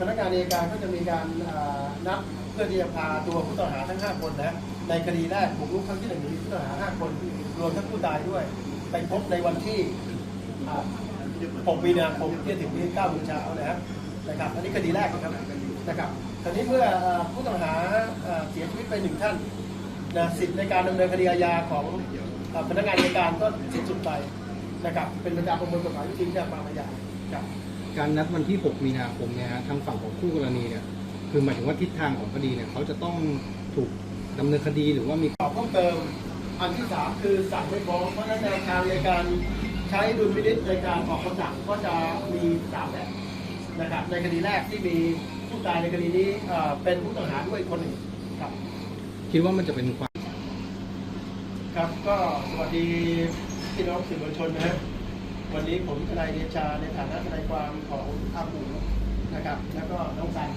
พนักงานอัยการก็จะมีการนัดเพื่อที่จะพาตัวผู้ต้องหาทั้ง 5 คนนะในคดีแรกบุกรุกครั้งที่หนึ่งมีผู้ต้องหา 5 คนรวมทั้งผู้ตายด้วย ไปพบในวันที่ 6 มีนาคมที่ถึงนี้9โมงเช้านะครับนะครับอันนี้คดีแรกนะครับนะครับคราวนี้เมื่อผู้ต้องหาเสียชีวิตไปหนึ่งท่านนะสิทธิ์ในการดำเนินคดีอาญาของพนักงานอัยการก็สิ้นสุดไปนะครับเป็นไปตาประมวลกฎหมายวิธีพิจารณาความอาญาครับ การนัดวันที่ 6 มีนาคมเนี่ยฮะทางฝั่งของคู่กรณีเนี่ยคือหมายถึงว่าทิศทางของคดีเนี่ยเขาจะต้องถูกดำเนินคดีหรือว่ามีตอบเพิ่มเติมอันที่สามคือสั่งไม่ฟ้องเพราะฉะนั้นแนวทางในการใช้ดุลพินิจในการออกคำสั่งก็จะมีสามแบบนะครับในคดีแรกที่มีผู้ตายในคดีนี้เอ่อเป็นผู้ต้องหาด้วยคนหนึ่งครับ คิดว่ามันจะเป็นความ ครับก็สวัสดีพี่น้องสื่อมวลชนนะฮะ วันนี้ผมทนายเดชาในฐานะทนายความของอาปูนะครับ แล้วก็น้องสัน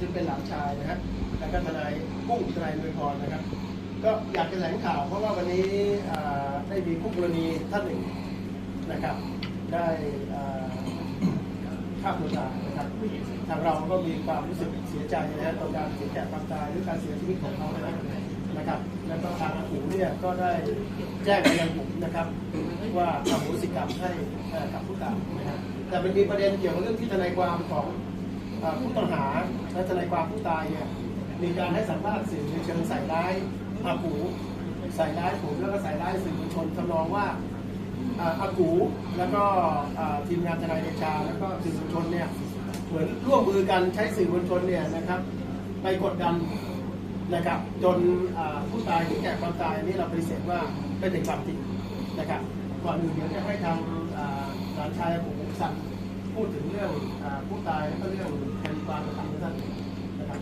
ซึ่งเป็นหลานชายนะฮะแล้วก็ทนายกุ้งทนายนวยพรนะครับ ก็อยากจะแถลงข่าว เพราะว่าวันนี้ได้มีคู่กรณีท่านหนึ่งนะครับ ได้ฆ่าตัวตายนะครับทางเราก็มีความรู้สึกเสียใจนะฮะต่อการเสียแก่ความตายหรือการเสียชีวิตของเขานะครับ นะครับ แล้วก็ทางอาหูเนี่ยก็ได้แจ้งไปยังผมนะครับ ว่าทำโหสิกรรมให้กับผู้ตายนะครับแต่มันมีประเด็นเกี่ยวกับเรื่องที่ทนายความของผู้ต้องหาและทนายความผู้ตายเนี่ยมีการให้สัมภาษณ์สื่อในเชิงใส่ร้ายอากูใส่ร้ายผมแล้วก็ใส่ร้ายสื่อมวลชนทำนองว่าอากูแล้วก็ทีมงานทนายเดชาแล้วก็สื่อมวลชนเนี่ยเหมือนร่วมมือกันใช้สื่อมวลชนเนี่ยนะครับไปกดดัน นะครับจนอ่าผู้ตายถึงแก่ความตายอันนี่เราปฏิเสธว่าเป็นเป็นความจริงนะครับก่อนอื่นเดี๋ยวจะให้ทางอ่าหลานชายผมสั่งพูดถึงเรื่องอาผู้ตายแล้วก็เรื่องคดีความต่างๆท่านนะครับ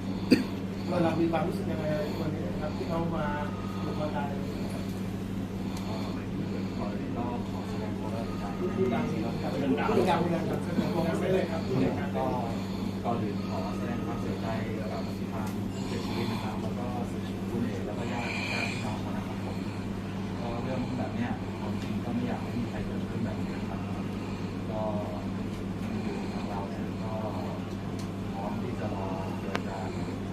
ว่าเรามีความรู้สึกยังไงวันนี้นะครับที่เขามาถูกมาตายนะครับผู้ดังครับผู้ดังผู้ดังครับผู้ดังไม่เลยครับผู้ดังครับก็ก่อนอื่นขอแสดงความเสียใจกับทางผู้เสียชีวิตนะครับ แล้วก็คุณเอกแล้วก็ญาติญาติพี่น้องเขานะครับผมก็เรื่องแบบเนี้ยความจริงก็ไม่อยากให้มีใครเกิดขึ้นแบบนี้นะครับก็คือทางเราเนี่ยก็พร้อมที่จะรอเจรจา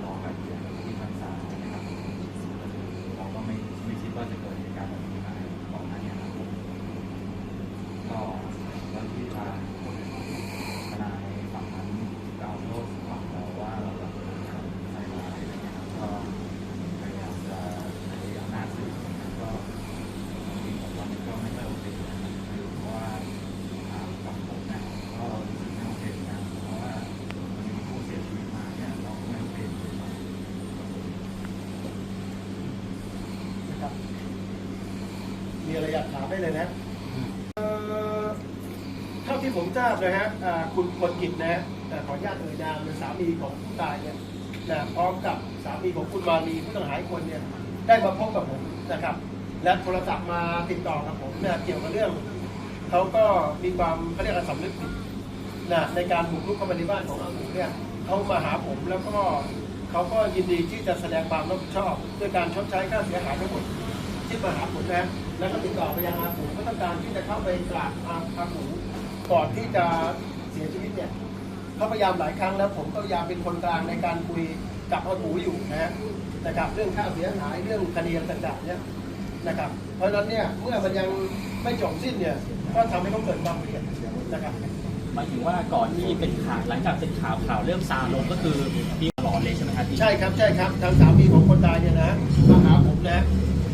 รอไกลเกลี่ยที่ทางศาลนะครับเราก็ไม่ไม่คิดว่าจะเกิดเหตุการณ์แบบนี้มาก่อนหน้านี้นะครับผมก็แล้วที่ทาง ทนายฝั่งนั้นกล่าวโทษฝั่งเราว่าเราแบบใส่ร้ายอะไรเงี้ยครับก็พยายามจะใช้อำนาจสื่อนะครับก็จริงๆผมว่ามันก็ไม่ค่อยโอเคนะครับคือเพราะว่าอ่ากับผมเนี่ยก็รู้สึกไม่โอเคเหมือนกันเพราะว่ามันมีผู้เสียชีวิตมาเนี่ยเราก็ไม่โอเคเลยครับ นะครับมีอะไรอยากถามได้เลยนะเอ่อเท่าที่ผมท ราบนะฮะคุณคนกิจนะฮะอ่ขออนุญาตเอ่ยนามเป็นสามีของผู้ตายเนี่ยนะพร้อมกับสามีของคุณมาลีผู้ต้องหาคนเนี่ยได้มาพบกับผมนะครับ และโทรศัพท์มาติดต่อกับผมเนี่ยเกี่ยวกับเรื่องเขาก็มีความเขาเรียกว่าสำนึกผิดนะในการบุกรุกเข้ามาในบ้านของอาหมูเนี่ยเขามาหาผมแล้วก็เขาก็ยินดีที่จะแสดงความรับผิดชอบด้วยการชดใช้ค่าเสียหายทั้งหมดที่มาหาผมนะแล้วก็ติดต่อไปยังอาหมูก็ต้องการที่จะเข้าไปกราบอาหมู ก่อนที่จะเสียชีวิตเนี่ยเขาพยายามหลายครั้งแล้วผมก็พยายามเป็นคนกลางในการคุยกับอาหมูอยู่นะฮะนะครับเรื่องค่าเสียหายเรื่องคดีต่างๆเนี่ยนะครับ เพราะฉะนั้นเนี่ยเมื่อมันยังไม่จบสิ้นเนี่ยก็ทำให้เขาเกิดความเครียดนะครับหมายถึงว่าก่อนที่เป็นข่าวหลังจากเป็นข่าวข่าวเรื่องซาลงก็คือมีตลอดเลยใช่ไหมครับพี่ใช่ครับใช่ครับทางสามีของคนตายเนี่ยนะมาหาผมนะ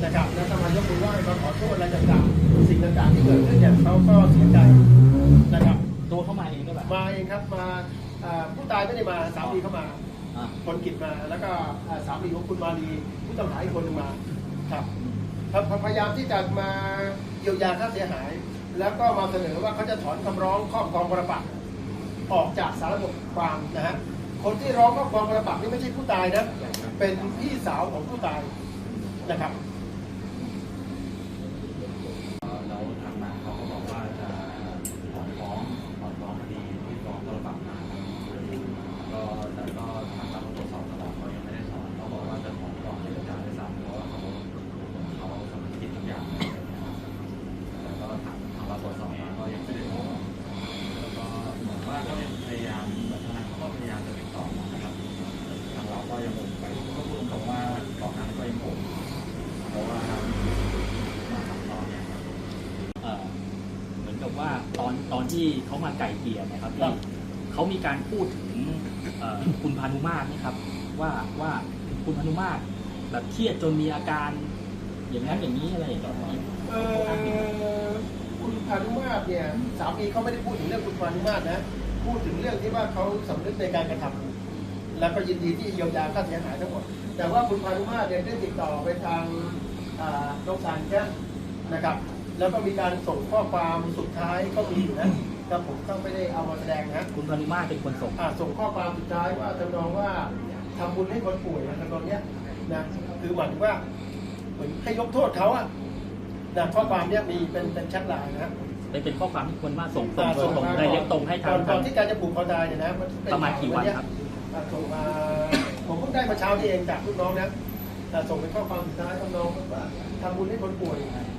นะครับแล้วทำไมยกมือไหว้มาขอโทษอะไรต่างๆสิ่งต่างๆที่เกิดขึ้นเนี่ยเขาก็เสียใจนะครับ ตัวเข้ามาเองก็แบบมาเองครับมาอ่าผู้ตายไม่ได้มาสามีเข้ามาอ่าคนกิจมาแล้วก็อ่าสามีของคุณมาลีผู้ต้องหาอีกคนหนึงมาครับพพยายามที่จะมาเยียวยาค่าเสียหาย แล้วก็มาเสนอว่าเขาจะถอนคำร้องครอบครองปรปักษ์ออกจากสารระบบความนะฮะคนที่ร้องครอบครองปรปักษ์นี่ไม่ใช่ผู้ตายนะเป็นพี่สาวของผู้ตายนะครับ เอ่อแล้วทางมาเขาก็บอกว่าจะถอนฟ้องถอนฟ้องคดีที่ฟ้องตลปักมาครับก็แต่ก็ทางเราก็ตรวจสอบตลอดเขายังไม่ได้ถอนเขาบอกว่าจะถอนก่อนเจรจาด้วยซ้ำเพราะว่าเขาเขาสำนึกผิดทุกอย่างเลยนะครับแล้วก็ทางทางเราตรวจสอบมาก็ยังไม่ได้ถอนแล้วก็เหมือนว่าก็ยังพยายามเหมือนทนายเขาก็พยายาม ที่เขามาไก่เกลี่ยเนะครับครัที่บเขามีการพูดถึงเอ่อคุณพานุมาตรนะครับ ว่าว่าคุณพานุมาตรแบบเครียดจนมีอาการอย่างนั้นอย่างนี้อะไรอย่างเงี้ยเอ่อคุณพานุมาตรเนี่ยสามีเขาไม่ได้พูดถึงเรื่องคุณพานุมาตรนะพูดถึงเรื่องที่ว่าเขาสำนึกในการกระทำแล้วก็ยินดีที่เยียวยาค่าเสียหายทั้งหมด แต่ว่าคุณพานุมาตรเนี่ยได้ติดต่อไปทางอ่าน้องสารแจ้งนะครับแล้วก็มีการส่งข้อความสุดท้ายก็มีอยู่นะ ครับผมต้องไม่ได้เอามาแสดงนะคุณพานุมาตรเป็นคนส่งอ่าส่งข้อความสุดท้ายว่าทำนองว่าทำบุญให้คนป่วยนะทำนองเนี้ยนะคือหมายถึงว่าเหมือนให้ยกโทษเขาอะนะข้อความเนี้ยมีเป็นเป็นแชทไลน์นะเป็นเป็นข้อความที่คนมาส่งตรงอ่าโดยตรงมาได้เรียกตรงให้ทางก่อนก่ทาองนที่การจะผูกคอตายเนี่ยนะนเป็นประมาณกี่วันครับ อ่าส่งมาผมเพิ่งได้มาเช้านี่เองจากลูกน้องนะแต่ส่งเป็นข้อความสุดท้ายทำนองว่าทำบุญให้คนป่วย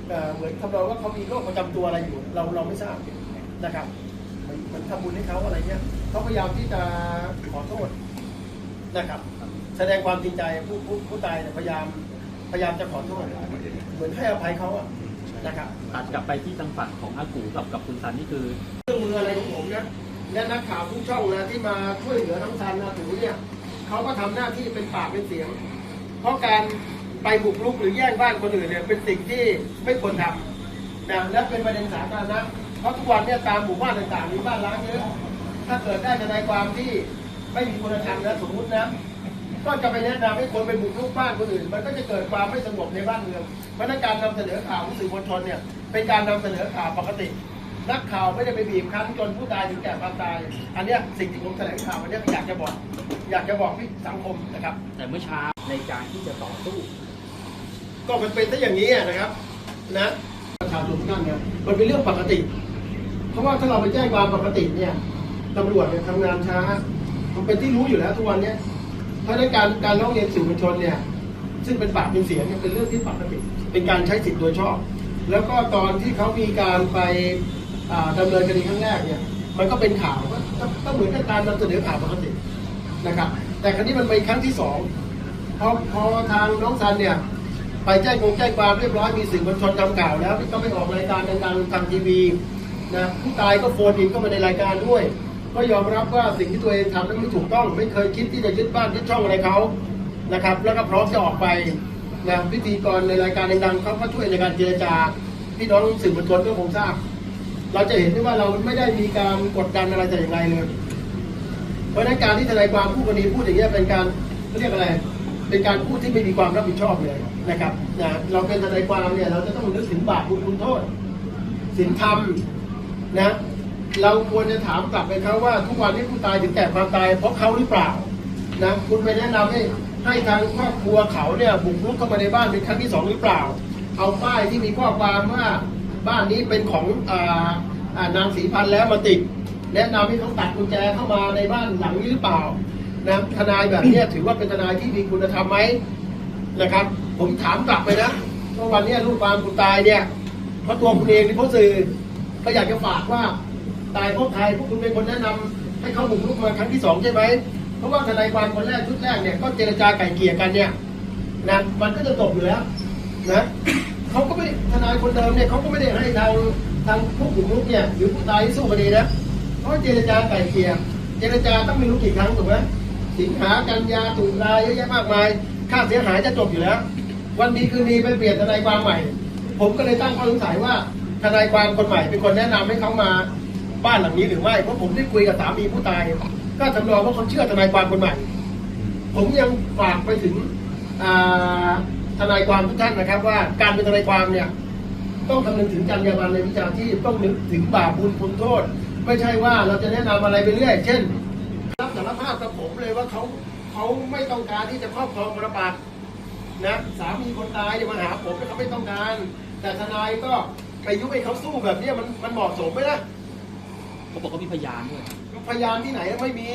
เอ่อเหมือนทำนองว่าเขามีโรคประจำตัวอะไรอยู่ เราเราไม่ทราบ นะครับเหมือนเหมือนทำบุญให้เขาอะไรเงี้ยเขาพยายามที่จะขอโทษนะครับ แสดงความจริงใจผู้ผู้ผู้ตายเนี่ยพยายามพยายามจะขอโทษเหมือนให้อภัยเขาอะนะครับ ตัดกลับไปที่ทางฝั่งของอากูกับกับคุณซันนี่คือ เครื่องมืออะไรของผมนะและนักข่าวทุกช่องนะที่มาช่วยเหลือทั้งซันนะถือเนี่ยเขาก็ทำหน้าที่เป็นปากเป็นเสียง เพราะการไปบุกรุกหรือแย่งบ้านคนอื่นเนี่ยเป็นสิ่งที่ไม่ควรทำนะและเป็นประเด็นสาธารณะ เพราะทุกวันเนี่ยตามหมู่บ้านต่างๆมีบ้านร้างเยอะถ้าเกิดได้ทนายความที่ไม่มีคุณธรรมนะสมมุตินะก็จะไปแนะนำให้คนไปบุกรุกบ้านคนอื่น มันก็จะเกิดความไม่สงบในบ้านเมืองเพราะฉะนั้นการนำเสนอข่าวของสื่อมวลชนเนี่ยเป็นการนำเสนอข่าวปกติ นักข่าวไม่ได้ไปบีบคั้นจนผู้ตายถึงแก่ความตาย อันเนี้ยสิ่งที่ผมแถลงข่าวอันเนี้ยอยากจะบอก อยากจะบอกพี่สังคมนะครับ แต่เมื่อเช้าในการที่จะต่อสู้ ก็มันเป็นซะอย่างนี้อะนะครับ นะประชาชนทุกท่านเนี่ยมันเป็นเรื่องปกติเพ ราะว่าถ้าเราไปแจ้งความปกติเนี่ยตำรวจเนี่ยทำงานช้า มันเป็นที่รู้อยู่แล้วทุกวันเนี้ยเพราะฉะนั้การการร้องเรียนสื่อมวลชนเนี่ย ซึ่งเป็นปากเป็นเสียงเนี่ยเป็นเรื่องที่ปกติ เป็นการใช้สิทธิ์โดยชอบ แล้วก็ตอนที่เขามีการไปอ่าดำเนินคดีครั้งแรกเนี่ย มันก็เป็นข่าวก็เหมือนกับการนำเสนอข่าวปกตินะครับ แต่ครั้นี้มันเป็นครั้งที่สองพอพอทางน้องซันเนี่ยไปแจ้งคงแจ้งความเรียบร้อยมีสื่อมวลชนทำข่าวแล้วที่เขาไปออกรายการดังๆทางทีวี นะผู้ตายก็โฟนอินเข้ามาในรายการด้วย ก็ยอมรับว่าสิ่งที่ตัวเองทำนั้นไม่ถูกต้อง ไม่เคยคิดที่จะยึดบ้านยึดช่องอะไรเขานะครับ แล้วก็พร้อมจะออกไปนะพิธีกรในรายการดังๆเขาก็ช่วยในการเจรจาพี่น้องสื่อมวลชนก็คงทราบ เราจะเห็นได้ว่าเราไม่ได้มีการกดดันอะไรแต่อย่างไรเลย เพราะนั้นการที่ทนายความผู้กรณีพูดอย่างนี้เป็นการเขาเรียกอะไร เป็นการพูดที่ไม่มีความรับผิดชอบเลยนะครับนะเราเป็นทนายความเนี่ยเราจะต้องนึกถึงบาปบุญคุณโทษศีลธรรม นะ เราควรจะถามกลับไปเขาว่าทุกวันที่ผู้ตายถึงแก่ความตายเพราะเขาหรือเปล่านะคุณไปแนะนำให้ให้ทางครอบครัวเขาเนี่ยบุกรุกเข้ามาในบ้านเป็นครั้งที่สองหรือเปล่า เอาป้ายที่มีข้อความว่าบ้านนี้เป็นของอ่านางศรีพันธ์แล้วมาติดแนะนำให้เขาตัดกุญแจเข้ามาในบ้านหลังนี้หรือเปล่านะทนายแบบนี้ถือว่าเป็นทนายที่มีคุณธรรมไหมนะครับ ผมถามกลับไปนะว่าวันนี้ลูกความคุณตายเนี่ยเพราะตัวคุณเองที่เขาสื่อ ก็อยากจะฝากว่าตายเพราะใครพวกคุณเป็นคนแนะนำให้เขาบุกรุกมาครั้งที่สองใช่ไหมเพราะว่าทนายความคนแรกชุดแรกเนี่ยก็เจรจาไก่เกี่ยกันเนี่ยนะมันก็จะจบอยู่แล้วนะเขาก็ไม่ทนายคนเดิมเนี่ยเขาก็ไม่ได้ให้ทางทางผู้บุกรุกเนี่ยหรือผู้ตายที่สู้คดีนะเขาเจรจาไก่เกี่ยเจรจาต้องไม่รู้กี่ครั้งถูกไหมสิงหากันยาตุลาเยอะแยะมากมายค่าเสียหายจะจบอยู่แล้ว วันดีคืนดีไปเปลี่ยนทนายความใหม่ ผมก็เลยตั้งข้อสงสัยว่า ทนายความคนใหม่เป็นคนแนะนำให้เขามาบ้านหลังนี้หรือไม่เพราะผมได้คุยกับสามีผู้ตาย ก็ทำนองว่าเขาเชื่อทนายความคนใหม่ ผมยังฝากไปถึงทนายความทุกท่านนะครับ ว่าการเป็นทนายความเนี่ยต้องคำนึงถึงจรรยาบรรณในวิชาชีพต้องนึกถึงบาปบุญคุณโทษ ไม่ใช่ว่าเราจะแนะนำอะไรไปเรื่อย เช่น รับสารภาพกับผมเลยว่าเขาเขาไม่ต้องการที่จะครอบครองมรดกนะสามีคนตายเนี่ยมาหาผมแล้วเขาไม่ต้องการ แต่ทนายก็ ไปยุให้เขาสู้แบบเนี้ยมันมันเหมาะสมไหมล่ะเขาบอกเขามีพยานด้วยพยานที่ไหนไม่มี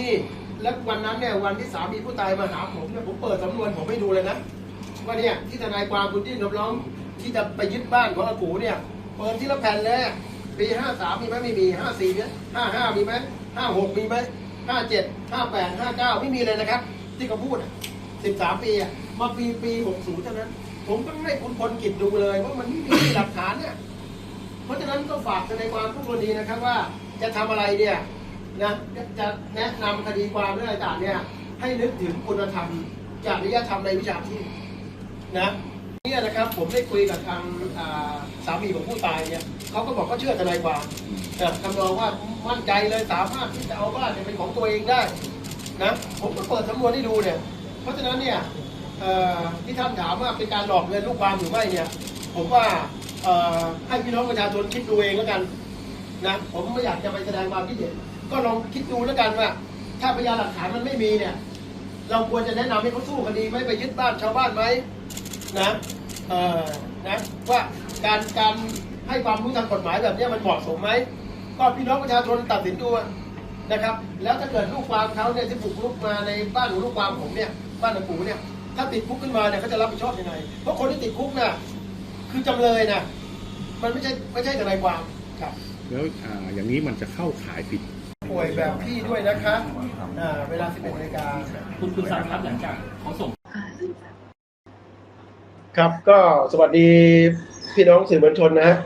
และวันนั้นเนี่ยวันที่สามีผู้ตายมาหาผมเนี่ยผมเปิดสำนวนผมให้ดูเลยนะว่าเนี่ยที่ทนายความคุณยื่นคำร้องที่จะไปยึดบ้านของอากูเนี่ยเปิดที่ละแผ่นเลยปีห้าสามมีไหมไม่มีห้าสี่เนี่ยห้าห้ามีไหมห้าหกมีไหมห้าเจ็ดห้าแปดห้าเก้าไม่มีเลยนะครับ ที่เขาพูดสิบสามปีอะมาปีปีหกศูนย์เท่านั้น ผมต้องให้คุณพลกิจดูเลยว่ามันไม่มีหลักฐานเนี่ย เพราะฉะนั้นก็ฝากในความผู้กรณีนะครับว่าจะทำอะไรเนี่ยนะจะแนะนำคดีความเรื่องอะไรต่างเนี่ยให้นึกถึงคุณธรรมจริยธรรมในวิชาชีพนะเนี่ยนะครับผมได้คุยกับทางอ่าสามีของผู้ตายเนี่ยเขาก็บอกเขาเชื่อทนายความแต่ทำนองว่ามั่นใจเลยสามารถที่จะเอาบ้านเนี่ยเป็นของตัวเองได้นะผมก็เปิดสำนวนให้ดูเนี่ย เพราะฉะนั้นเนี่ยที่ท่านถามว่าเป็นการหลอกเงินลูกความหรือไม่เนี่ย ผมว่า ให้พี่น้องประชาชนคิดดูเองแล้วกันนะผมไม่อยากจะไปแสดงความคิดเห็นก็ลองคิดดูแล้วกันว่า ถ้าพยานหลักฐานมันไม่มีเนี่ย เราควรจะแนะนำให้เขาสู้คดีไหมไปยึดบ้านชาวบ้านไหมนะเออนะว่าการการให้ความรู้ทางกฎหมายแบบนี้มันเหมาะสมไหมก็พี่น้องประชาชนตัดสินดูนะครับ แล้วถ้าเกิดลูกความเขาเนี่ยที่บุกรุกมาในบ้านของลูกความผมเนี่ยบ้านของปู่เนี่ยถ้าติดคุกขึ้นมาเนี่ยเขาจะรับผิดชอบยังไงเพราะคนที่ติดคุกน่ะ คือจำเลยนะมันไม่ใช่ไม่ใช่ทนายความครับ แล้วอ่าอย่างนี้มันจะเข้าขายผิด ป่วยแบบพี่ด้วยนะคะอ่าเวลา 11นาฬิกา คุณคุณซันครับหลังจากเขาส่ง ครับก็สวัสดีพี่น้องสื่อมวลชนนะฮะ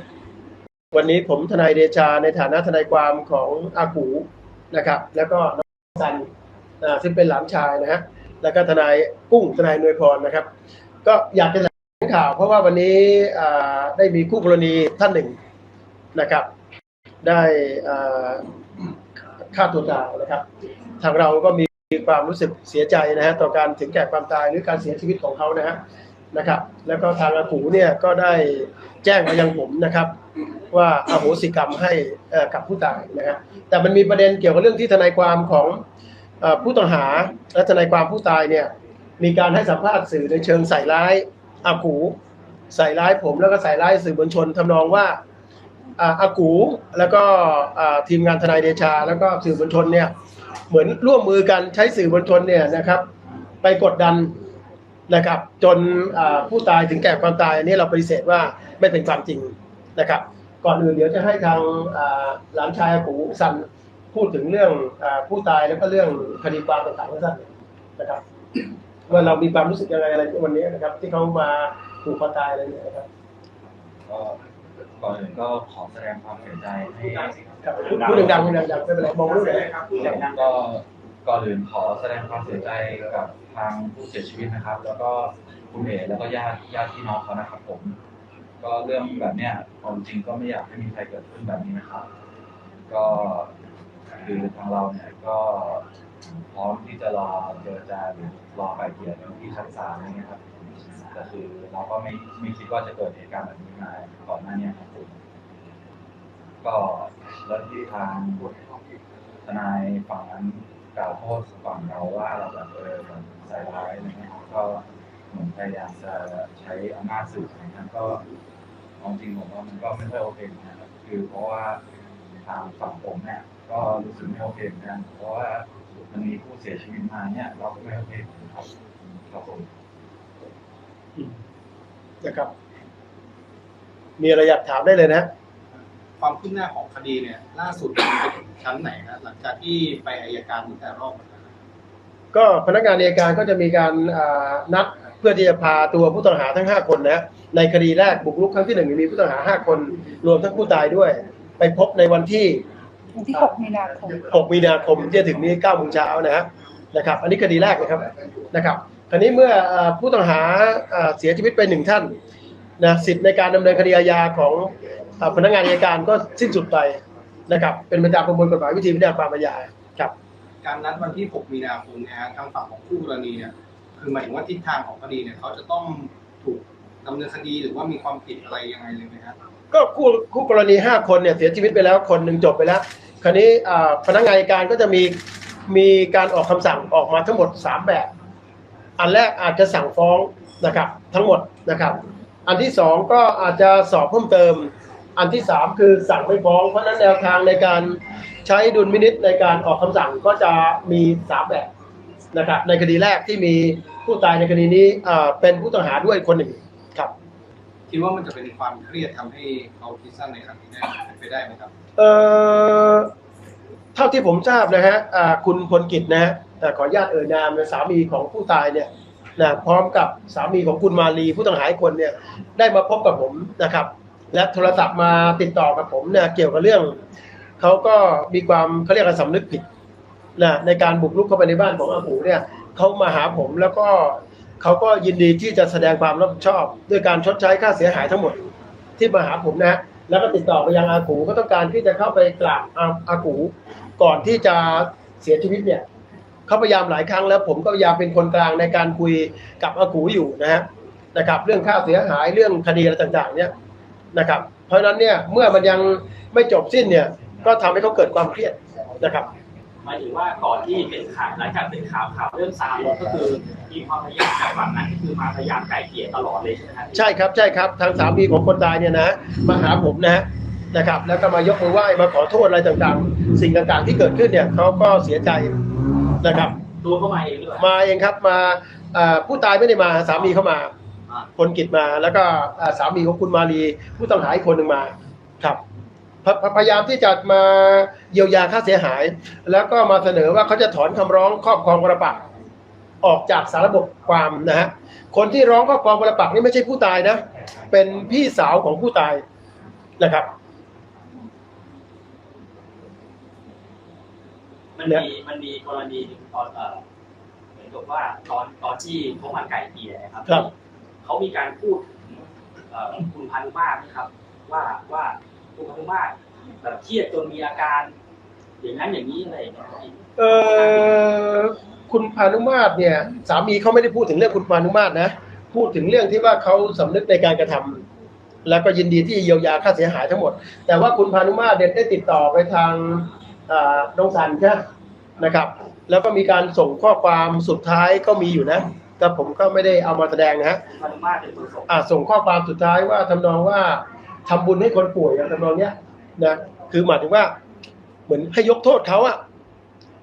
วันนี้ผมทนายเดชาในฐานะทนายความของอากูนะครับ แล้วก็น้องสันอ่าซึ่งเป็นหลานชายนะฮะแล้วก็ทนายกุ้งทนายนวยพรนะครับ ก็อยากจะแถลง ข่าวเพราะว่าวันนี้ได้มีคู่กรณีท่านหนึ่งนะครับ ได้ฆ่าตัวตายนะครับ ทางเราก็มีความรู้สึกเสียใจนะฮะต่อการถึงแก่ความตายหรือการเสียชีวิตของเขานะฮะนะครับ แล้วก็ทางอากูเนี่ยก็ได้แจ้งมายังผมนะครับ ว่าอาโหสิกรรมให้กับผู้ตายนะครับแต่มันมีประเด็นเกี่ยวกับเรื่องที่ทนายความของอผู้ต้องหาและทนายความผู้ตายเนี่ยมีการให้สัมภาษณ์สื่อในเชิงใส่ร้าย อากูใส่ร้ายผมแล้วก็ใส่ร้ายสื่อมวลชนทำนองว่าอากูแล้วก็ทีมงานทนายเดชา แล้วก็สื่อมวลชนเนี่ยเหมือนร่วมมือกันใช้สื่อมวลชนเนี่ยนะครับ ไปกดดันนะครับ จนผู้ตายถึงแก่ความตายอันนี้เราปฏิเสธว่าไม่เป็นความจริงนะครับ ก่อนอื่นเดี๋ยวจะให้ทางหลานชายอากูสันพูดถึงเรื่องอผู้ตายแล้วก็เรื่องคดีความต่างๆสั้นๆนะครับ ว่าเรามีความรู้สึกยังไงอะไรวันนี้นะครับ ที่เขามาถูกคอตายอะไรเนี่ยนะครับก็ก่อนอื่นก็ขอแสดงความเสียใจให้ครับพูดดังๆพูดดังๆไม่เป็นไรมองรู้เลยก็ก่อนอื่นขอแสดงความเสียใจกับทางผู้เสียชีวิตนะครับ แล้วก็คุณเอ๋แล้วก็ญาติญาติพี่น้องเขานะครับ ผม ก็เรื่องแบบเนี้ยความจริงก็ไม่อยากให้มีใครเกิดขึ้นแบบนี้นะครับ ก็คือทางเราเนี่ยก็ พร้อมที่จะรอเจรจาหรือรอไกลเกลี่ยกันที่ชั้นศาลอะไรเงี้ยครับแต่คือเราก็ไม่ไม่คิดว่าจะเกิดเหตุการณ์แบบนี้มาก่อนหน้านี้ครับผมก็แล้วที่ทางทนายฝั่งนั้นกล่าวโทษฝั่งเราว่าเราแบบเออแบบใส่ร้ายอะไรเงี้ยครับก็เหมือนพยายามจะใช้อำนาจสื่อนะครับก็ความจริงผมว่ามันก็ไม่ค่อยโอเคนะครับคือเพราะว่าทางฝั่งผมเนี่ยก็รู้สึกไม่โอเคเหมือนกันเพราะว่า มันมีผู้เสียชีวิตมาเนี่ยเราก็ไม่โอเคเหมือนกันครับครับผมนะครับ มีอะไรอยากถามได้เลยนะ ความคืบหน้าของคดีเนี่ย ล่าสุดมันไปถึงชั้นไหนนะหลังจากที่ไปอายการตั้งแต่รอบนั้นนะก็พนักงานอัยการก็จะมีการอ่านัดเพื่อที่จะพาตัวผู้ต้องหาทั้ง 5 คนนะ ในคดีแรกบุกรุกครั้งที่หนึ่งมีผู้ต้องหา 5 คน รวมทั้งผู้ตายด้วย ไปพบในวันที่ วันที่ 6 มีนาคม 6 มีนาคมที่จะถึงนี้9โมงเช้านะฮะนะครับ อันนี้คดีแรกนะครับนะครับคราวนี้เมื่ออ่าผู้ต้องหาอ่าเสียชีวิตไปหนึ่งท่านนะสิทธิ์ในการดำเนินคดีอาญาของอ่าพนักงานอัยการก็สิ้นสุดไปนะครับ เป็นไปตามประมวลกฎหมายวิธีวิจารความอาญาครับ การนัดวันที่ 6 มีนาคมเนะฮะทางฝั่งของคู่กรณีเนี่ยคือหมายถึงว่าทิศทางของคดีเนี่ยเขาจะต้องถูกดำเนินคดีหรือว่ามีความผิดอะไรยังไงเลยไหมครับก็คู่คู่กรณี 5 คนเนี่ยเสียชีวิตไปแล้วคนหนึ่งจบไปแล้ว คราวนี้พนักงานอัยการก็จะมีมีการออกคำสั่งออกมาทั้งหมด 3 แบบ อันแรกอาจจะสั่งฟ้องนะครับทั้งหมดนะครับ อันที่สองก็อาจจะสอบเพิ่มเติม อันที่สามคือสั่งไม่ฟ้อง เพราะนั้นแนวทางในการใช้ดุลพินิษในการออกคำสั่งก็จะมีสามแบบนะครับในคดีแรกที่มีผู้ตายในคดีนี้เป็นผู้ต้องหาด้วยคนหนึ่ง คิดว่ามันจะเป็นความเครียดทำให้เขาคิดสั้นในครั้งนี้ได้ไปได้ไหมครับ เอ่อเท่าที่ผมทราบนะฮะอ่าคุณพลกิจนะฮะขออนุญาตเอ่ยนามนะสามีของผู้ตายเนี่ยนะพร้อมกับสามีของคุณมาลีผู้ต้องหาคนเนี่ย ได้มาพบกับผมนะครับ และโทรศัพท์มาติดต่อกับผมเนี่ยเกี่ยวกับเรื่องเขาก็มีความเขาเรียกว่าสำนึกผิดนะในการบุกรุกเข้าไปในบ้านของอากูเนี่ยเขามาหาผมแล้วก็ เขาก็ยินดีที่จะแสดงความรับผิดชอบ ด้วยการชดใช้ค่าเสียหายทั้งหมด ที่มาหาผมนะ แล้วก็ติดต่อไปยังอากูก็ต้องการที่จะเข้าไปกราบอาอากูก่อนที่จะเสียชีวิตเนี่ยเขาพยายามหลายครั้งแล้วผมก็พยายามเป็นคนกลางในการคุยกับอากูอยู่นะฮะนะครับ เรื่องค่าเสียหายเรื่องคดีอะไรต่างๆ เนี่ยนะครับ เพราะฉะนั้นเนี่ยเมื่อมันยังไม่จบสิ้นเนี่ยก็ทำให้เขาเกิดความเครียดนะครับ มายถึงว่าก่อนที่เป็นข่าวหลังจากเป็นข่าวข่าวเรื่องซาลงก็คือมีความพยายามจากฝั่งนั้นก็คือมาพยายามไก่เกลี่ยตลอดเลยใช่ไหมครับใช่ครับใช่ครับทางสามีของคนตายเนี่ยนะมาหาผมนะฮะนะครับ แล้วก็มายกมือไหว้มาขอโทษอะไรต่างๆ สิ่งต่างๆ ที่เกิดขึ้นเนี่ยเขาก็เสียใจนะครับตัวเข้ามาเองหรือเปล่ามาเองครับมาเอ่อผู้ตายไม่ได้มาสามีเขามาอ่าคนกิจมาแล้วก็เอ่อสามีของคุณมาลีผู้ต้องหาอีกคนหนึ่งมาครับ พพพยายามที่จะมาเยียวยาค่าเสียหาย แล้วก็มาเสนอว่าเขาจะถอนคำร้องครอบครองปรปักษ์ออกจากสารบบความนะฮะคนที่ร้องครอบครองปรปักษ์นี่ไม่ใช่ผู้ตายนะ เป็นพี่สาวของผู้ตายนะครับมันมีมันมีกรณีหนึ่งตอนเอ่อเหมือนกับว่าตอนตอนที่เขามาไก่เกลี่ยนะครับครับเขามีการพูดถึงเอ่อคุณพานุมาตรนะครับ ว่าว่า คุณพานุมาตรแบบเครียดจนมีอาการ อย่างนั้นอย่างนี้อะไรอย่างเงี้ยพี่เออคุณพานุมาตรเนี่ย สามีเขาไม่ได้พูดถึงเรื่องคุณพานุมาตรนะพูดถึงเรื่องที่ว่าเขาสำนึกในการกระทำแล้วก็ยินดีที่จะเยียวยาค่าเสียหายทั้งหมด แต่ว่าคุณพานุมาตรเนี่ยได้ติดต่อไปทางอ่าน้องสันใช่ไหมนะครับ แล้วก็มีการส่งข้อความสุดท้ายก็มีอยู่นะแต่ผมก็ไม่ได้เอามาแสดงนะฮะคุณพานุมาตรเป็นคนส่งอ่าส่งข้อความสุดท้ายว่าทำนองว่า ทำบุญให้คนป่วยอะทำนองเนี้ยนะคือหมายถึงว่า เหมือนให้ยกโทษเขาอะ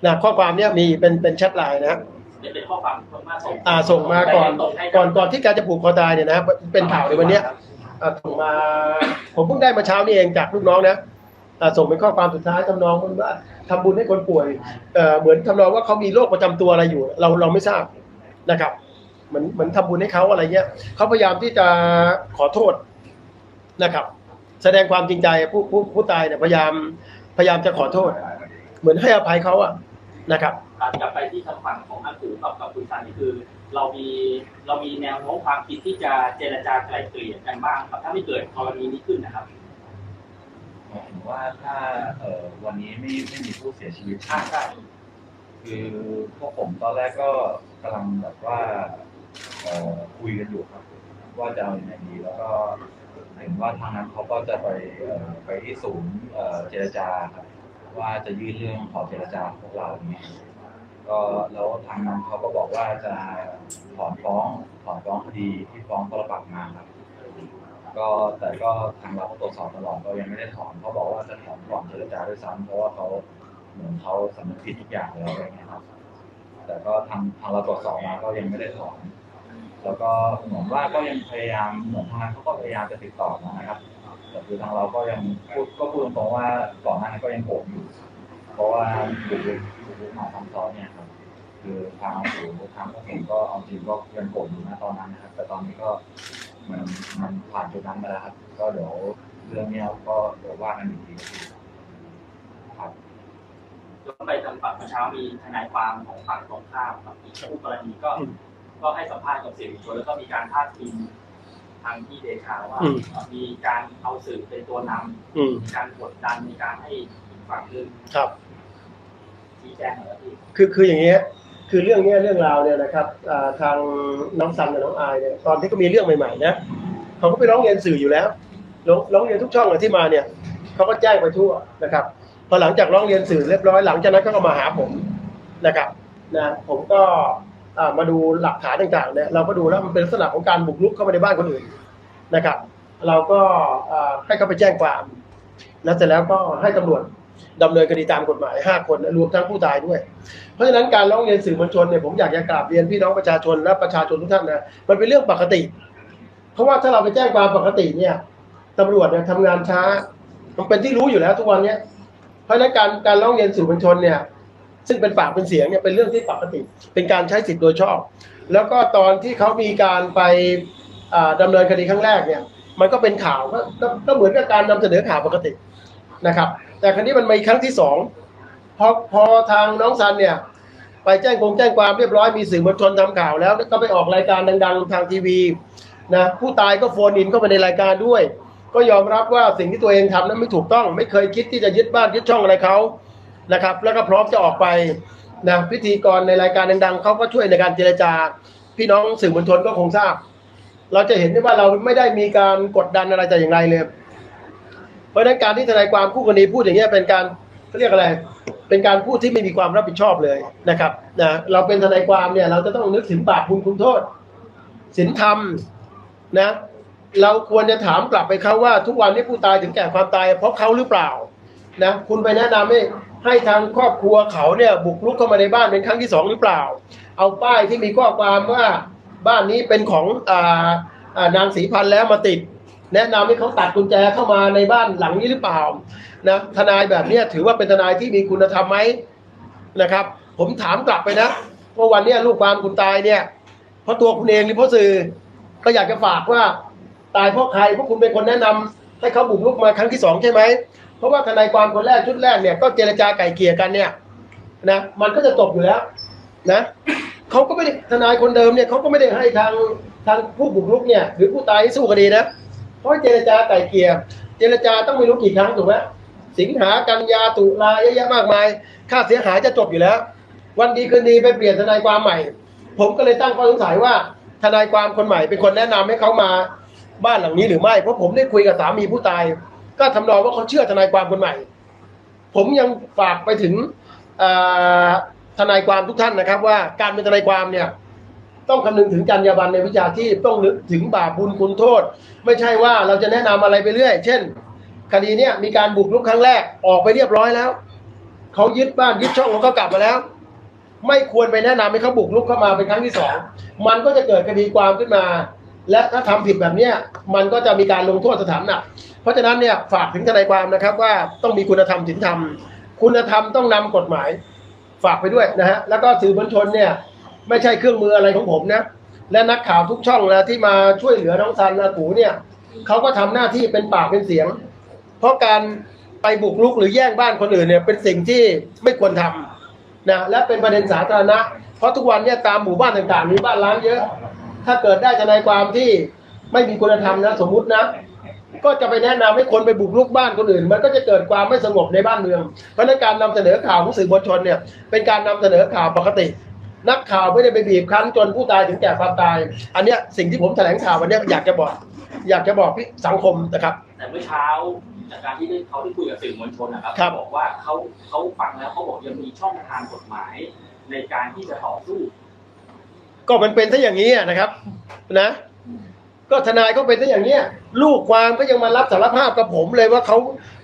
นะข้อความเนี้ยมีเป็นเป็นแชทไลน์นะเป็นเป็นข้อความคุณพานุมาตรส่งอ่าส่งมาก่อนส่งให้ก่อนก่อนที่การจะผูกคอตายเนี่ยนะเป็นข่าวในวันเนี้ยอ่าส่งมา ผมเพิ่งได้มาเช้านี้เองจากลูกน้องนะอ่าส่งเป็นข้อความสุดท้ายทำนองว่าทำบุญให้คนป่วยเอ่อเหมือนทำนองว่าเขามีโรคประจำตัวอะไรอยู่ เราเราไม่ทราบนะครับ เหมือนเหมือนทำบุญให้เขาอะไรเงี้ยเขาพยายามที่จะขอโทษ นะครับ แสดงความจริงใจผู้ผู้ผู้ตายเนี่ยพยายามพยายามจะขอโทษ เหมือนให้อภัยเขาอะนะครับตัดกลับไปที่ทางฝั่งของอากูกับกับคุณซันนี่คือ เรามีเรามีแนวโน้มความคิดที่จะเจรจาไกล่เกลี่ยกันบ้างครับถ้าไม่เกิดกรณีนี้ขึ้นนะครับหมายถึงว่าถ้าเอ่อวันนี้ไม่ไม่มีผู้เสียชีวิตอ่าใช่คือพวกผมตอนแรกก็กำลังแบบว่าเอ่อคุยกันอยู่ครับ ว่าจะเอาอย่างไรดีแล้วก็ เห็นว่าทางนั้นเขาก็จะไปไปที่ศูนย์เจรจาครับว่าจะยื่นเรื่องขอเจรจาพวกเราเนี่ยก็แล้วทางนั้นเขาก็บอกว่าจะถอนฟ้องถอนฟ้องคดีที่ฟ้องประปักมาครับก็แต่ก็ทางเราก็ตรวจสอบตลอดก็ยังไม่ได้ถอนเขาบอกว่าจะถอนก่อนเจรจาด้วยซ้ำเพราะว่าเขาเหมือนเขาสำนึกผิดทุกอย่างแล้วอะไรเงี้ยครับแต่ก็ทางทางเราตรวจสอบมาก็ยังไม่ได้ถอน แล้วก็เหมือนว่าก็ยังพยายามเหมือนทางนั้นเขาก็พยายามจะติดต่อมานะครับแต่คือทางเราก็ยังพูดก็พูดตรงๆว่าก่อนหน้านั้นก็ยังโกรธอยู่ เพราะว่าบุกรุกบุกรุกมาซ้ำซ้อนเนี่ยครับคือทางศูนย์ทางพวกผมก็เอาจริงก็ยังโกรธอยู่นะตอนนั้นนะครับ แต่ตอนนี้ก็มันมันผ่านจุดนั้นมาแล้วครับ ก็เดี๋ยวเรื่องเนี้ยก็เดี๋ยวว่ากันอีกทีครับย้อนไปทางฝั่งเมื่อเช้ามีทนายความของฝั่งตรงข้ามกับอีกคู่กรณีก็อืม ก็ให้สัมภาษณ์กับสื่อมวลชนแล้วก็มีการพาดพิงทางที่เดชาว่าอืม มีการเอาสื่อเป็นตัวนำอืมมีการกดดันมีการให้อีกฝั่งหนึ่งครับ ชี้แจงหน่อยครับพี่คือคืออย่างเงี้ยคือเรื่องเนี้ยเรื่องราวเนี่ยนะครับอ่าทางน้องซันกับน้องอายเนี่ยตอนที่ก็มีเรื่องใหม่ๆนะเขาก็ไปร้องเรียนสื่ออยู่แล้วร้องร้องเรียนทุกช่องเลยที่มาเนี่ยเขาก็แจ้งไปทั่วนะครับพอหลังจากร้องเรียนสื่อเรียบร้อยหลังจากนั้นเขาก็มาหาผมนะครับนะผมก็อ่า มาดูหลักฐานต่างๆเนี่ยเราก็ดูแล้วมันเป็นลักษณะของการบุกรุกเข้ามาในบ้านคนอื่นนะครับ เราก็ให้เขาไปแจ้งความ แล้วเสร็จแล้วก็ให้ตำรวจดำเนินคดีตามกฎหมาย 5 คนรวมทั้งผู้ตายด้วย เพราะฉะนั้นการร้องเรียนสื่อมวลชนเนี่ยผมอยากจะกราบเรียนพี่น้องประชาชนและประชาชนทุกท่านนะมันเป็นเรื่องปกติ เพราะว่าถ้าเราไปแจ้งความปกติเนี่ยตำรวจเนี่ยทำงานช้า มันเป็นที่รู้อยู่แล้วทุกวันเนี้ยเพราะฉะนั้นการการร้องเรียนสื่อมวลชนเนี่ย ซึ่งเป็นปากเป็นเสียงเนี่ยเป็นเรื่องที่ปกติ เป็นการใช้สิทธิ์โดยชอบ แล้วก็ตอนที่เขามีการไปอ่าดำเนินคดีครั้งแรกเนี่ย มันก็เป็นข่าวก็ก็ก็เหมือนกับการนำเสนอข่าวปกตินะครับ แต่ครั้นี้มันมีครั้งที่สองพอพอทางน้องซันเนี่ยไปแจ้งคงแจ้งความเรียบร้อยมีสื่อมวลชนทำข่าวแล้วก็ไปออกรายการดัง ๆ ทางทีวีนะผู้ตายก็โฟนอินเข้าไปในรายการด้วย ก็ยอมรับว่าสิ่งที่ตัวเองทำนั้นไม่ถูกต้อง ไม่เคยคิดที่จะยึดบ้านยึดช่องอะไรเขา นะครับ แล้วก็พร้อมจะออกไปนะพิธีกรในรายการดังๆเขาก็ช่วยในการเจรจา พี่น้องสื่อมวลชนก็คงทราบ เราจะเห็นได้ว่าเราไม่ได้มีการกดดันอะไรแต่อย่างไรเลย เพราะนั้นการที่ทนายความคู่กรณีพูดอย่างเงี้ยเป็นการเขาเรียกอะไร เป็นการพูดที่ไม่มีความรับผิดชอบเลยนะครับนะเราเป็นทนายความเนี่ย เราจะต้องนึกถึงบาปบุญคุณโทษศีลธรรมนะเราควรจะถามกลับไปเขาว่าทุกวันนี้ผู้ตายถึงแก่ความตายเพราะเขาหรือเปล่านะคุณไปแนะนำให้ ให้ทางครอบครัวเขาเนี่ยบุกรุกเข้ามาในบ้านเป็นครั้งที่สองหรือเปล่า เอาป้ายที่มีข้อความว่าบ้านนี้เป็นของอ่าอ่านางศรีพันธ์แล้วมาติด แนะนำให้เขาตัดกุญแจเข้ามาในบ้านหลังนี้หรือเปล่านะทนายแบบเนี้ถือว่าเป็นทนายที่มีคุณธรรมไหมนะครับ ผมถามกลับไปนะว่าวันนี้ลูกความคุณตายเนี่ยเพราะตัวคุณเองหรือเพราะสื่อก็อยากจะฝากว่าตายเพราะใครเพราะคุณเป็นคนแนะนำให้เขาบุกรุกมาครั้งที่สองใช่ไหม เพราะว่าทนายความคนแรกชุดแรกเนี่ยก็เจรจาไก่เกี่ยกันเนี่ยนะมันก็จะจบอยู่แล้วนะเขาก็ไม่ได้ทนายคนเดิมเนี่ยเขาก็ไม่ได้ให้ทางทางผู้บุกรุกเนี่ยหรือผู้ตายที่สู้คดีนะเพราะเจรจาไก่เกี่ยเจรจาต้องไม่รู้กี่ครั้งถูกไหมสิงหากันยาตุลาเยอะแยะมากมาย ค่าเสียหายจะจบอยู่แล้ว วันดีคืนดีไปเปลี่ยนทนายความใหม่ ผมก็เลยตั้งข้อสงสัยว่าทนายความคนใหม่เป็นคนแนะนำให้เขามาบ้านหลังนี้หรือไม่ เพราะผมได้คุยกับสามีผู้ตาย ก็ทำนองว่าเขาเชื่อทนายความคนใหม่ ผมยังฝากไปถึงทนายความทุกท่านนะครับ ว่าการเป็นทนายความเนี่ย ต้องคำนึงถึงจรรยาบรรณในวิชาชีพต้องนึกถึงบาปบุญคุณโทษ ไม่ใช่ว่าเราจะแนะนำอะไรไปเรื่อย เช่น คดีเนี้ยมีการบุกรุกครั้งแรกออกไปเรียบร้อยแล้วเขายึดบ้านยึดช่องของเขากลับมาแล้ว ไม่ควรไปแนะนำให้เขาบุกรุกเข้ามาเป็นครั้งที่สองมันก็จะเกิดคดีความขึ้นมา และถ้าทำผิดแบบเนี้ยมันก็จะมีการลงโทษสถานหนัก เพราะฉะนั้นเนี่ยฝากถึงทนายความนะครับ ว่าต้องมีคุณธรรมศีลธรรม คุณธรรมต้องนำกฎหมาย ฝากไปด้วยนะฮะแล้วก็สื่อมวลชนเนี่ยไม่ใช่เครื่องมืออะไรของผมนะและนักข่าวทุกช่องนะที่มาช่วยเหลือน้องซันอากูเนี่ยเขาก็ทำหน้าที่เป็นปากเป็นเสียง เพราะการไปบุกรุกหรือแย่งบ้านคนอื่นเนี่ยเป็นสิ่งที่ไม่ควรทำนะและเป็นประเด็นสาธารณะ เพราะทุกวันเนี่ยตามหมู่บ้านต่างๆมีบ้านล้างเยอะ ถ้าเกิดได้ทนายความที่ไม่มีคุณธรรมนะสมมุตินะ ก็จะไปแนะนำให้คนไปบุกรุกบ้านคนอื่น มันก็จะเกิดความไม่สงบในบ้านเมือง เพราะฉะนั้นการนำเสนอข่าวของสื่อมวลชนเนี่ยเป็นการนำเสนอข่าวปกติ นักข่าวไม่ได้ไปบีบคั้นจนผู้ตายถึงแก่ความตาย อันเนี้ยสิ่งที่ผมแถลงข่าววันเนี้ยอยากจะบอก อยากจะบอกพี่สังคมนะครับ แต่เมื่อเช้าจากการที่ได้เขาได้คุยกับสื่อมวลชนนะครับครับเขาบอกว่าเขาเขาฟังแล้วเขาบอกยังมีช่องทางกฎหมาย ในการที่จะต่อสู้ก็มันเป็นถ้าอย่างนี้อะนะครับ นะ ก็ทนายก็เป็นถ้าอย่างเนี้ยลูกความก็ยังมารับสารภาพกับผมเลยว่าเขา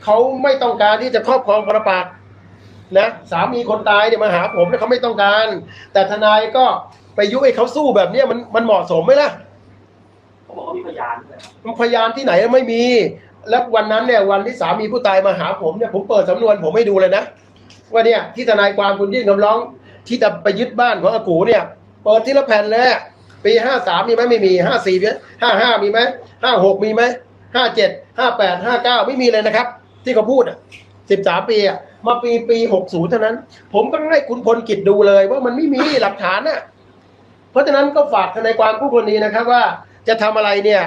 เขาไม่ต้องการที่จะครอบครองปรปักษ์นะสามีคนตายเนี่ยมาหาผมเนี่ยเขาไม่ต้องการ แต่ทนายก็ไปยุให้เขาสู้แบบเนี้ยมันมันเหมาะสมไหมล่ะเขาบอกเขามีพยานด้วย พยานที่ไหนไม่มี แล้ววันนั้นเนี่ยวันที่สามีผู้ตายมาหาผมเนี่ยผมเปิดสำนวนผมให้ดูเลยนะว่าเนี่ยที่ทนายความคุณยื่นคำร้อง ที่จะไปยึดบ้านของอากูเนี่ย เปิดที่ละแผ่นเลยอะ ปีห้าสามมีไหมไม่มีห้าสี่มีห้าห้ามีไหมห้าหกมีไหมห้าเจ็ดห้าแปดห้าเก้าไม่มีเลยนะครับ ที่เขาพูดอะสิบสามปีอะมาปีปีหกศูนย์เท่านั้น ผมก็ให้คุณพลกิจดูเลย ว่ามันไม่มีหลักฐานอะเพราะฉะนั้นก็ฝากทนายความผู้คนนี้นะครับ ว่าจะทำอะไรเนี่ย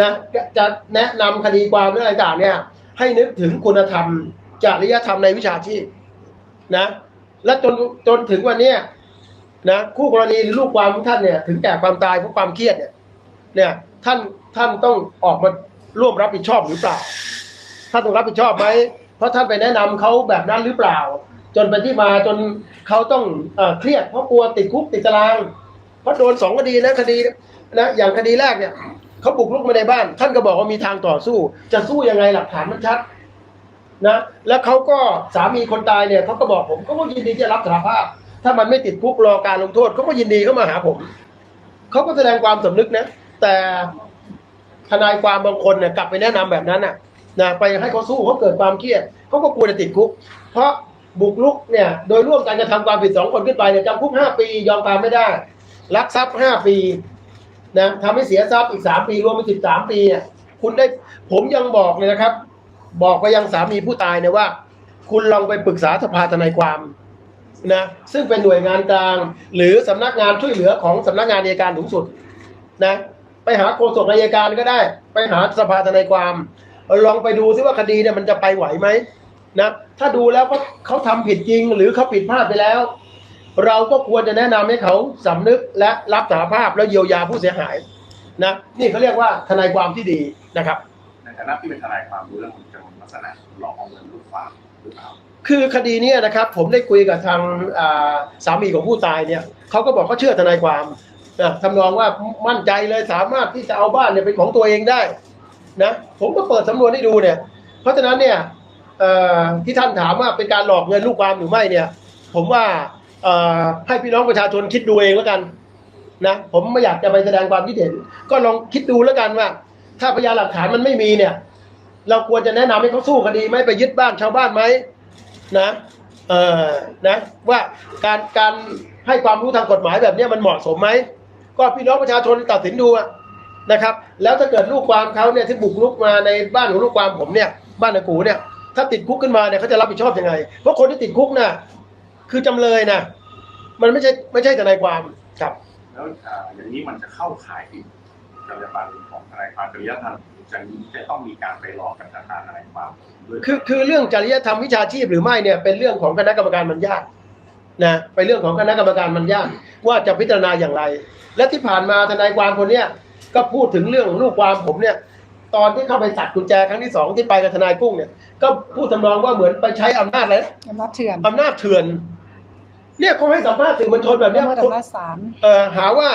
นะจะแนะนำคดีความเรื่องอะไรต่างเนี่ย ให้นึกถึงคุณธรรมจริยธรรมในวิชาชีพนะ และจนจนถึงวันนี้ นะคู่กรณีหรือลูกความของท่านเนี่ยถึงแก่ความตายเพราะความเครียดเนี่ยเนี่ยท่านท่านต้องออกมาร่วมรับผิดชอบหรือเปล่าท่านต้องรับผิดชอบไหมเพราะท่านไปแนะนำเขาแบบนั้นหรือเปล่า จนเป็นที่มาจนเขาต้องเอ่อเครียดเพราะกลัวติดคุกติดตาราง เพราะโดนสองคดีนะคดีนะอย่างคดีแรกเนี่ยเขาบุกรุกมาในบ้าน ท่านก็บอกว่ามีทางต่อสู้ จะสู้ยังไงหลักฐานมันชัดนะแล้วเขาก็สามีคนตายเนี่ยเขาก็บอกผมเขาก็ยินดีจะรับสารภาพ ถ้ามันไม่ติดคุกรอการลงโทษเขาก็ยินดีเข้ามาหาผมเขาก็แสดงความสำนึกนะ แต่ทนายความบางคนเนี่ยกลับไปแนะนำแบบนั้นน่ะนะไปให้เขาสู้เขาเกิดความเครียดเขาก็กลัวจะติดคุก เพราะบุกรุกเนี่ย โดยร่วมกันกระทำความผิดสองคนขึ้นไปเนี่ยจำคุกห้าปียอมความไม่ได้ลักทรัพย์ห้าปีนะทำให้เสียทรัพย์อีกสามปีรวมเป็นสิบสามปีอะคุณได้ผมยังบอกเลยนะครับ บอกไปยังสามีผู้ตายเนี่ยว่า คุณลองไปปรึกษาสภาทนายความ นะซึ่งเป็นหน่วยงานกลาง หรือสำนักงานช่วยเหลือของสำนักงานอัยการสูงสุดนะไปหาโฆษกอัยการก็ได้ ไปหาสภาทนายความ ลองไปดูซิว่าคดีเนี่ยมันจะไปไหวไหมนะถ้าดูแล้วเขาเขาทำผิดจริง หรือเขาผิดพลาดไปแล้ว เราก็ควรจะแนะนำให้เขาสำนึกและรับสารภาพแล้วเยียวยาผู้เสียหายนะนี่เขาเรียกว่าทนายความที่ดีนะครับในฐานะที่เป็นทนายความรู้เรื่องจำนวนลักษณะหลอกเอาเงินลูกความหรือเปล่า คือคดีนี้นะครับผมได้คุยกับทางสามีของผู้ตายเนี่ยเขาก็บอกเขาเชื่อทนายความนะทำนองว่ามั่นใจเลยสามารถที่จะเอาบ้านเนี่ยเป็นของตัวเองได้นะผมก็เปิดสำนวนให้ดูเนี่ย เพราะฉะนั้นเนี่ยที่ท่านถามว่าเป็นการหลอกเงินลูกความหรือไม่เนี่ย ผมว่าให้พี่น้องประชาชนคิดดูเองแล้วกันนะผมไม่อยากจะไปแสดงความคิดเห็น ก็ลองคิดดูแล้วกันว่า ถ้าพยานหลักฐานมันไม่มีเนี่ย เราควรจะแนะนำให้เขาสู้คดีไหมไปยึดบ้านชาวบ้านไหม นะเออนะว่าการการให้ความรู้ทางกฎหมายแบบนี้มันเหมาะสมไหมก็พี่น้องประชาชนตัดสินดูอะนะครับ แล้วถ้าเกิดลูกความเขาเนี่ยที่บุกรุกมาในบ้านของลูกความผมเนี่ย บ้านอากูเนี่ย ถ้าติดคุกขึ้นมาเนี่ยเขาจะรับผิดชอบยังไง เพราะคนที่ติดคุกน่ะคือจำเลยนะมันไม่ใช่ไม่ใช่ทนายความครับ แล้วอย่างนี้มันจะเข้าข่ายผิดจรรยาบรรณของทนายความจริยธรรมจะจะต้องมีการไปหลอกกันทางทนายความ คือคือเรื่องจริยธรรมวิชาชีพหรือไม่เนี่ยเป็นเรื่องของคณะกรรมการมันยากนะเป็นเรื่องของคณะกรรมการมันยากว่าจะพิจารณาอย่างไร และที่ผ่านมาทนายความคนเนี้ยก็พูดถึงเรื่องลูกความผมเนี่ย ตอนที่เข้าไปตัดกุญแจครั้งที่สองที่ไปกับทนายกุ้งเนี่ย ก็พูดทำนองว่าเหมือนไปใช้อำนาจอะไรนะอำนาจเถื่อนอำนาจเถื่อนเนี่ยเขาให้สัมภาษณ์สื่อมวลชนแบบเนี้ยละเมิดอำนาจศาลเอ่อหาว่า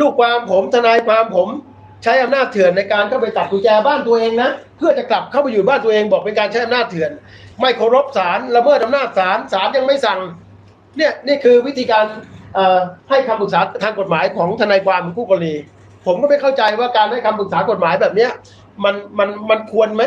ลูกความผมทนายความผม ใช้อำนาจเถื่อนในการเข้าไปตัดกุญแจบ้านตัวเองนะ เพื่อจะกลับเข้าไปอยู่บ้านตัวเองบอกเป็นการใช้อำนาจเถื่อน ไม่เคารพศาลละเมิดอำนาจศาลศาลยังไม่สั่งเนี่ยนี่คือวิธีการให้คำปรึกษาทางกฎหมายของทนายความของคู่กรณีผมก็ไม่เข้าใจว่าการให้คำปรึกษากฎหมายแบบเนี้ยมันมันมันควรไหม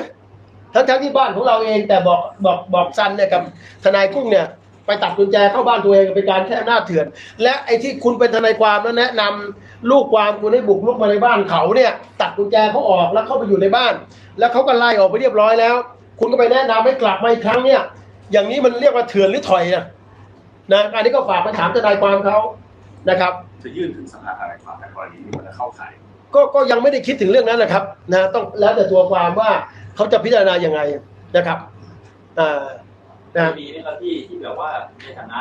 ทั้งทั้งที่บ้านของเราเองแต่บอกบอกบอกซันเนี่ยกับทนายกุ้งเนี่ยไปตัดกุญแจเข้าบ้านตัวเองเป็นการแค่อำนาจเถื่อน และไอ้ที่คุณเป็นทนายความแล้วแนะนำ ลูกความคุณให้บุกลุกมาในบ้านเขาเนี่ย ตัดกุญแจเขาออกแล้วเข้าไปอยู่ในบ้าน แล้วเขาก็ไล่ออกไปเรียบร้อยแล้ว คุณก็ไปแนะนำให้กลับมาอีกครั้งเนี่ย อย่างนี้มันเรียกว่าเถื่อนหรือถอยนะนะอันนี้ก็ฝากไปถามทนายความเขานะครับ จะยื่นถึงสภาทนายความในกรณีที่มันจะเข้าข่ายก็ก็ยังไม่ได้คิดถึงเรื่องนั้นนะครับนะต้องแล้วแต่ตัวความว่าเขาจะพิจารณาอย่างไงนะครับอ่านะมีไหมครับที่ที่แบบว่าในฐานะ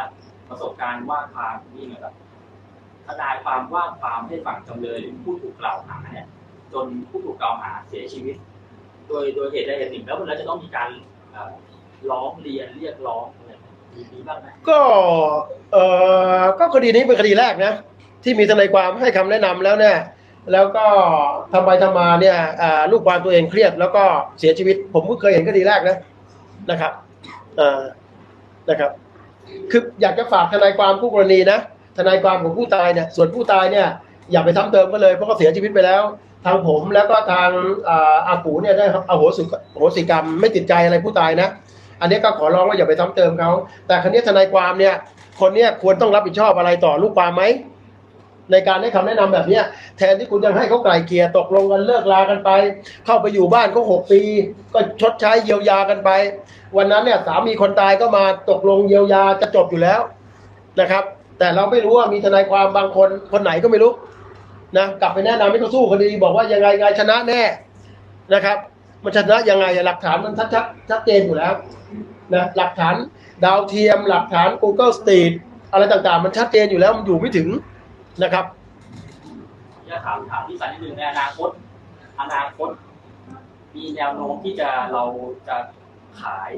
ประสบการณ์ว่าความนี่นะครับ ทนายความว่าความให้ฝั่งจำเลยหรือผู้ถูกกล่าวหาเนี่ยจนผู้ถูกกล่าวหาเสียชีวิต โดยโดยเหตุใดเหตุหนึ่งแล้วมันแล้วจะต้องมีการร้องเรียนเรียกร้องอะไรมีมีบ้างไหมก็เออก็คดีนี้เป็นคดีแรกนะ ที่มีทนายความให้คำแนะนำแล้วเนี่ยแล้วก็ทำไปทำมาเนี่ยลูกความตัวเองเครียด แล้วก็เสียชีวิต ผมก็เคยเห็นคดีแรกนะนะครับนะครับ คืออยากจะฝากทนายความผู้กรณีนะ ทนายความของผู้ตายเนี่ยส่วนผู้ตายเนี่ยอย่าไปซ้ำเติมก็เลยเพราะเขาเสียชีวิตไปแล้ว ทางผมแล้วก็ทางอาอากูเนี่ยได้อโหสิโหสิกรรมไม่ติดใจอะไรผู้ตายนะ อันนี้ก็ขอร้องว่าอย่าไปซ้ำเติมเขาแต่ครั้นี้ทนายความเนี่ยคนเนี้ยควรต้องรับผิดชอบอะไรต่อลูกความไหมในการให้คำแนะนำแบบเนี้ยแทนที่คุณจะให้เขาไกลเกลี่ยตกลงกันเลิกลากันไป เข้าไปอยู่บ้านเขาหกปี ก็ชดใช้เยียวยากันไป วันนั้นเนี่ยสามีคนตายก็มาตกลงเยียวยาจะจบอยู่แล้วนะครับ แต่เราไม่รู้ว่ามีทนายความบางคนคนไหนก็ไม่รู้นะกลับไปแนะนำให้เขาสู้คดีบอกว่ายังไงไงชนะแน่นะครับ มันชนะยังไงอะหลักฐานมันชัดชัดชัดเจนอยู่แล้วนะหลักฐานดาวเทียม หลักฐาน Google Street อะไรต่างๆ มันชัดเจนอยู่แล้วมันอยู่ไม่ถึงนะครับจะถามถามที่สันนิดนึงในอนาคต อนาคต มีแนวโน้มที่จะเราจะขาย